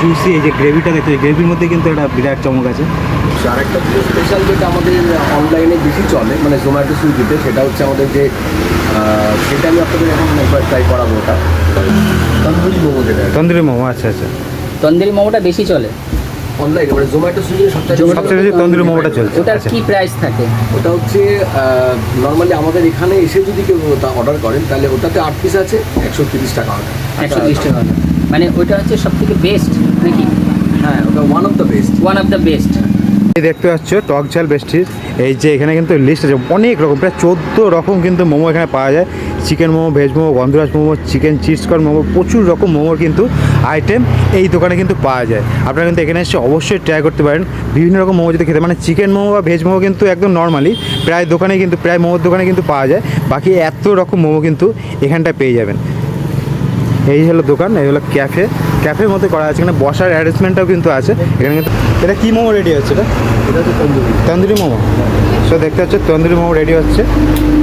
Juicy এই যে গ্রেভিটা দেখতে গ্রেভির মধ্যে কিন্তু একটা বিরাট চমক আছে। আরেকটা পুরো স্পেশাল যেটা আমাদের অনলাইনে বেশি চলে মানে জোম্যাটো সুইগিতে সেটা হচ্ছে আমাদের যে সেটা আমি আপনাদের এখন একবার ট্রাই করাবো ওটা। তন্দুরি মোমো যেটা তন্দুরি মোমো আচ্ছা আচ্ছা। তন্দুরি মোমোটা বেশি চলে। অনলাইনে মানে জোম্যাটো সুইগি সবচেয়ে সবচেয়ে বেশি তন্দুরি মোমোটা চলছে ওটার আচ্ছা। কি প্রাইস থাকে? ওটা হচ্ছে নর্মালি আমাদের এখানে এসে যদি কেউ অর্ডার করেন তাহলে ওটাতে আট পিস আছে একশো তিরিশ টাকা হবে একশো তিরিশ টাকা মানে ওইটা হচ্ছে সব থেকে বেস্ট নাকি? হ্যাঁ ওটা one of the best one of the best দেখতে পাচ্ছ টক ঝাল বেস্টির এই যে এখানে কিন্তু লিস্ট আছে অনেক রকম প্রায় চোদ্দ রকম কিন্তু মোমো এখানে পাওয়া যায়। Chicken momo veg momo Gondhoraj momo chicken cheese corn momo প্রচুর রকম মোমোর কিন্তু আইটেম এই দোকানে কিন্তু পাওয়া যায়। আপনারা কিন্তু এখানে এসে অবশ্যই ট্রাই করতে পারেন। বিভিন্ন রকম মোমো যদি খেতে মানে চিকেন মোমো বা ভেজ মোমো কিন্তু একদম নর্মালি প্রায় দোকানে কিন্তু প্রায় মোমোর দোকানে কিন্তু পাওয়া যায়। বাকি এত রকম মোমো কিন্তু এখানটায় পেয়ে যাবেন। এই হলো দোকান এই হলো ক্যাফে ক্যাফের মধ্যে করা আছে এখানে বসার অ্যারেঞ্জমেন্টটাও কিন্তু আছে। এখানে কিন্তু এটা কী মোমো রেডি হচ্ছে এটা? এটা হচ্ছে তন্দুরি। তন্দুরি মোমো। সো দেখতে হচ্ছে তন্দুরি মোমো রেডি হচ্ছে।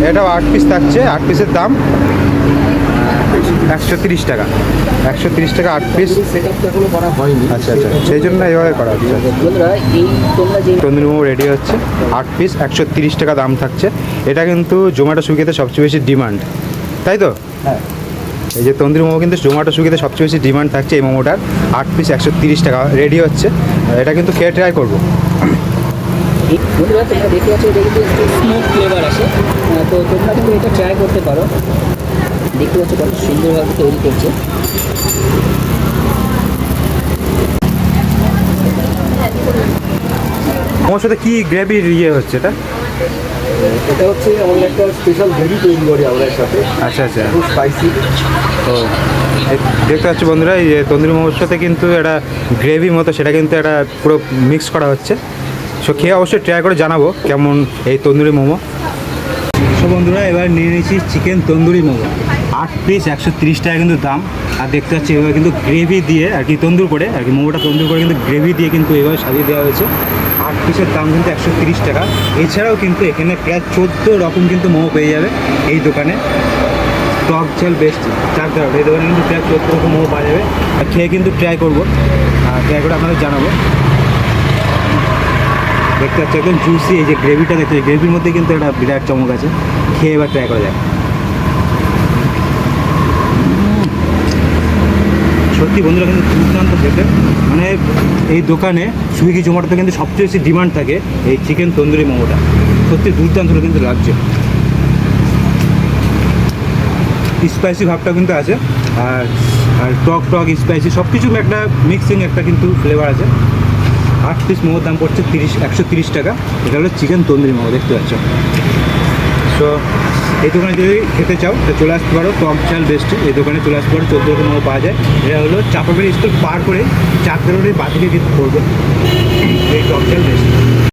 এটাও আট পিস থাকছে আট পিসের দাম একশো তিরিশ টাকা। একশো তিরিশ টাকা আট পিস করা হয়নি। আচ্ছা আচ্ছা সেই জন্য এইভাবে করা হচ্ছে। তন্দুরি মোমো রেডি হচ্ছে আট পিস একশো তিরিশ টাকা দাম থাকছে। এটা কিন্তু জোম্যাটো সুইগিতে সবচেয়ে বেশি ডিমান্ড তাই তো? হ্যাঁ। এই যে তন্দুরি মোমো কিন্তু জোম্যাটো সুইগিতে সবচেয়ে বেশি ডিমান্ড থাকছে এই মোমোটার। আট পিস একশো তিরিশ টাকা। রেডি হচ্ছে। এটা কিন্তু খেয়ে ট্রাই করব। এই বন্ধুরা তোমরা দেখতে পাচ্ছ এটা কিন্তু একটু স্মোক ফ্লেভার আছে তো তোমরা কিন্তু এটা ট্রাই করতে পারো। দেখতে পাচ্ছ কত সুন্দরভাবে তৈরি করছে। মোমোর সাথে কী গ্রেভির ইয়ে হচ্ছে এটা? এটা হচ্ছে আমাদের একটা স্পেশাল গ্রেভি তৈরি করি আমরা সাথে আচ্ছা আচ্ছা। খুব স্পাইসি ও দেখতে পাচ্ছি বন্ধুরা এই যে তন্দুরি মোমোর সাথে কিন্তু একটা গ্রেভি মতো সেটা কিন্তু একটা পুরো মিক্স করা হচ্ছে। সো খেয়ে অবশ্যই ট্রাই করে জানাব কেমন এই তন্দুরি মোমো। সো বন্ধুরা, এবার নিয়ে নিয়েছি চিকেন তন্দুরি মোমো। আট পিস একশো তিরিশ টাকা কিন্তু দাম। আর দেখতে পাচ্ছি এবার কিন্তু গ্রেভি দিয়ে আর কি তন্দুর করে, আর কি মোমোটা তন্দুর করে কিন্তু গ্রেভি দিয়ে কিন্তু এভাবে সাজিয়ে দেওয়া হয়েছে। আট পিসের দাম কিন্তু একশো তিরিশ টাকা। এছাড়াও কিন্তু এখানে প্রায় চোদ্দ রকম কিন্তু মোমো পেয়ে যাবে এই দোকানে। টক ঝাল বেস্ট চার দেওয়া এই দোকানে কিন্তু প্রায় চোদ্দ রকম মোমো পাওয়া যাবে। আর খেয়ে কিন্তু ট্রাই করব। আর ট্রাই করে আপনাদের জানাব। দেখতে পাচ্ছি, একদম জুসি এই যে গ্রেভিটা দেখতে গ্রেভির মধ্যে কিন্তু একটা বিরাট চমক আছে। খেয়ে এবার ট্রাই করা যায় সত্যি বন্ধুরা, কিন্তু দুর্দান্ত খেতে। মানে এই দোকানে সুইগি জোম্যাটোতে কিন্তু সবচেয়ে বেশি ডিমান্ড থাকে এই চিকেন তন্দুরি মোমোটা। সত্যি দুর্দান্ত কিন্তু লাগছে। স্পাইসি ভাবটা কিন্তু আছে। আর আর টক টক স্পাইসি সব কিছু একটা মিক্সিং একটা কিন্তু ফ্লেভার আছে। আট পিস মোমোর দাম পড়ছে তিরিশ, একশো তিরিশ টাকা। এটা হলো চিকেন তন্দুরি মোমো, দেখতে পাচ্ছ। সো এই দোকানে যদি খেতে চাও, তো চলে আসতে পারো টপ চাল বেস্ট এই দোকানে চলে আসতে পারো, চোদ্দ মোমো পাওয়া যায়। এটা হলো চাপাবের স্কুল পার করে চার তেরোটি বাতিলে কিন্তু পড়বে এই টপ চাল বেস্ট